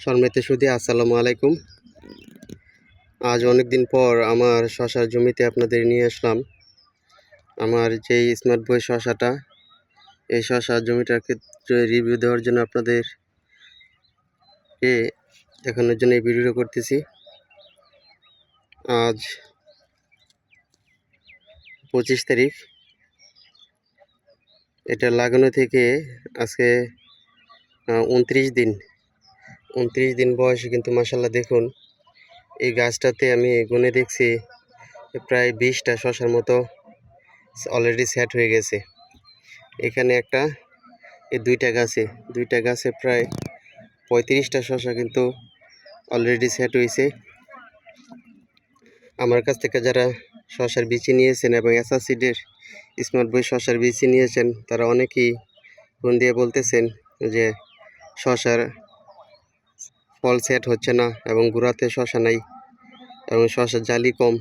শর্মেতে সুদি আসসালামু আলাইকুম। আজ অনেক দিন পর আমার শশার জমিতে আপনাদের নিয়ে আসলাম। আমার যেই স্মার্ট বই শশাটা, এই শশার জমিটার ক্ষেত্রে রিভিউ দেওয়ার জন্য আপনাদের এ দেখানোর জন্য এই ভিডিওটা করতেছি। আজ পঁচিশ তারিখ। এটা লাগানো থেকে আজকে উনত্রিশ দিন। উনত্রিশ দিন বয়সে কিন্তু মাসাল্লাহ দেখুন, এই গাছটাতে আমি গুনে দেখছি প্রায় বিশটা শশার মতো অলরেডি সেট হয়ে গেছে। এখানে একটা, এই দুইটা গাছে দুইটা গাছে প্রায় পঁয়ত্রিশটা শশা কিন্তু অলরেডি সেট হয়েছে। আমার কাছ থেকে যারা শশার বিচি নিয়েছেন এবং অ্যাসাসিডের স্মার্ট বই শশার বিচি নিয়েছেন, তারা অনেকেই ফোন দিয়ে বলতেছেন যে শশার ফল সেট হচ্ছে না এবং গুড়াতে শশা নাই এবং শশার জালি কম।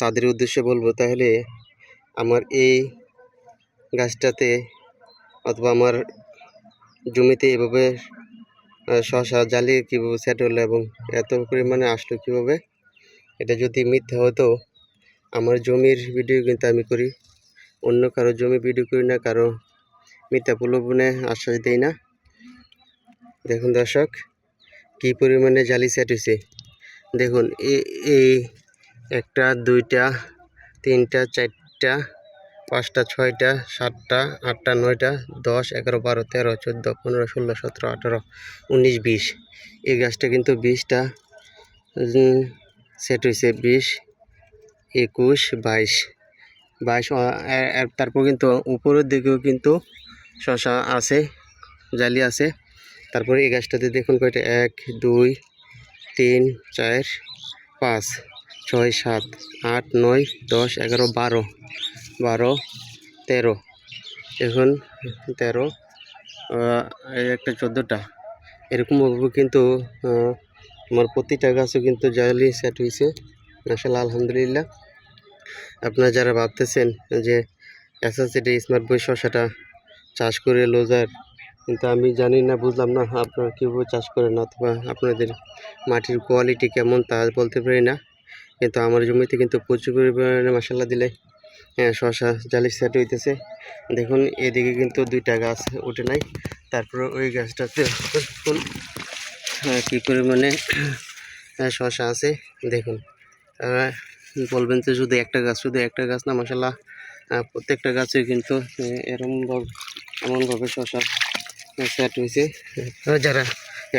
তাদের উদ্দেশ্যে বলব তাহলে আমার এই গাছটাতে অথবা আমার জমিতে এভাবে শশা জালি কীভাবে সেট হলো এবং এত পরিমাণে আসলো কীভাবে, এটা যদি মিথ্যা হতো, আমার জমির ভিডিও কিন্তু আমি করি। অন্য কারও জমি ভিডিও করি না, কারও মিথ্যা প্রলোভনে আশ্বাস দেই না। দেখুন দর্শক কি পরিমাণে জালি সেট হয়েছে দেখুন, এই একটা, দুইটা, তিনটা চারটা পাঁচটা, ছয়টা, সাতটা আটটা নয়টা, দশ এগারো বারো তেরো চোদ্দ পনেরো ষোলো সতেরো আঠেরো উনিশ, বিশ। এই গাছটা কিন্তু বিশটা সেট হয়েছে বিশ, একুশ, বাইশ। বাইশ তারপর কিন্তু উপরের দিকেও কিন্তু শশা আছে, জালি আছে। তারপরে এই গাছটাতে দেখুন কয়টা? এক, দুই, তিন, চার, পাঁচ, ছয়, সাত, আট, নয়, দশ, এগারো, বারো বারো, তেরো। এখন তেরো একটা চোদ্দোটা। এরকমভাবে কিন্তু আমার প্রতিটা গাছও কিন্তু জালি সেট হয়েছে মাসাল্লাহ আলহামদুলিল্লাহ। আপনারা যারা ভাবতেছেন যে এসএসসিডি স্মার্ট বই শসাটা চাষ করে লোজার কিন্তু আমি জানি না বুঝলাম না আপনারা কীভাবে চাষ করেন অথবা আপনাদের মাটির কোয়ালিটি কেমন তা বলতে পারি না। কিন্তু আমার জমিতে কিন্তু প্রচুর পরিমাণে মশলা দিলে হ্যাঁ শশা জালি সেট হইতেছে। দেখুন এদিকে কিন্তু দুইটা গাছ উঠে নাই। তারপরে ওই গাছটাতে দেখুন হ্যাঁ, কী পরিমাণে হ্যাঁ, শশা আছে দেখুন। বলবেন যে শুধু একটা গাছ শুধু একটা গাছ না মশাল্লাহ প্রত্যেকটা গাছে কিন্তু আহ, এরমভাবে এমনভাবে শশা সেট হয়েছে যারা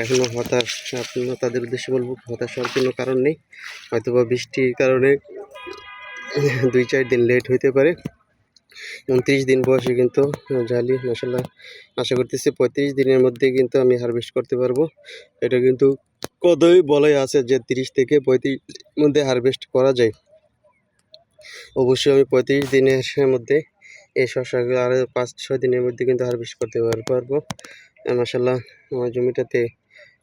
এখনও হতাশ আপনারা তাদের উদ্দেশ্যে বলব হতাশ হওয়ার কোনো কারণ নেই। হয়তো বা বৃষ্টির কারণে দুই চার দিন লেট হইতে পারে। উনত্রিশ দিন বয়সে কিন্তু জালি মশলা আশা করতেছি পঁয়ত্রিশ দিনের মধ্যে কিন্তু আমি হারভেস্ট করতে পারব। এটা কিন্তু কতই বলাই আছে যে তিরিশ থেকে পঁয়ত্রিশ মধ্যে হারভেস্ট করা যায়। অবশ্যই আমি পঁয়ত্রিশ দিনের মধ্যে এই শসাগুলো আরও পাঁচ, ছয় দিনের মধ্যে কিন্তু হারভেস্ট করতে পারব। মাসাল্লাহ আমার জমিটাতে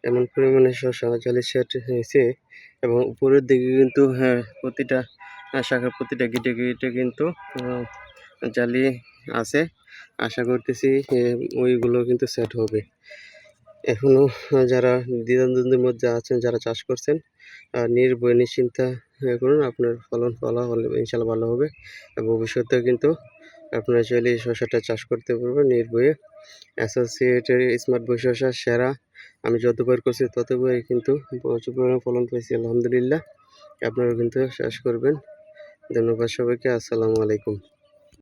এমন পরিমাণে শসা জালি সেট হয়েছে এবং উপরের দিকে কিন্তু হ্যাঁ প্রতিটা শাখার প্রতিটা গিটে গিটে কিন্তু জালি আছে। আশা করতেছি ওইগুলো কিন্তু সেট হবে। এখনও যারা দ্বিধাদ্বন্দ্বের মধ্যে আছেন, যারা চাষ করছেন নির্ভয় নিশ্চিন্তা করুন, আপনার ফলন ফলা হলে ইনশাল্লাহ ভালো হবে। এবং ভবিষ্যতেও কিন্তু আপনারা চাইলে এই শসাটা চাষ করতে পারবেন নির্ভয়ে অ্যাসোসিয়েটের স্মার্ট বই শসা সেরা। আমি যতবার করছি ততবার কিন্তু প্রচুর পরিমাণে ফলন পেয়েছি আলহামদুলিল্লাহ। আপনারা কিন্তু চাষ করবেন। ধন্যবাদ সবাইকে, আসসালামু আলাইকুম।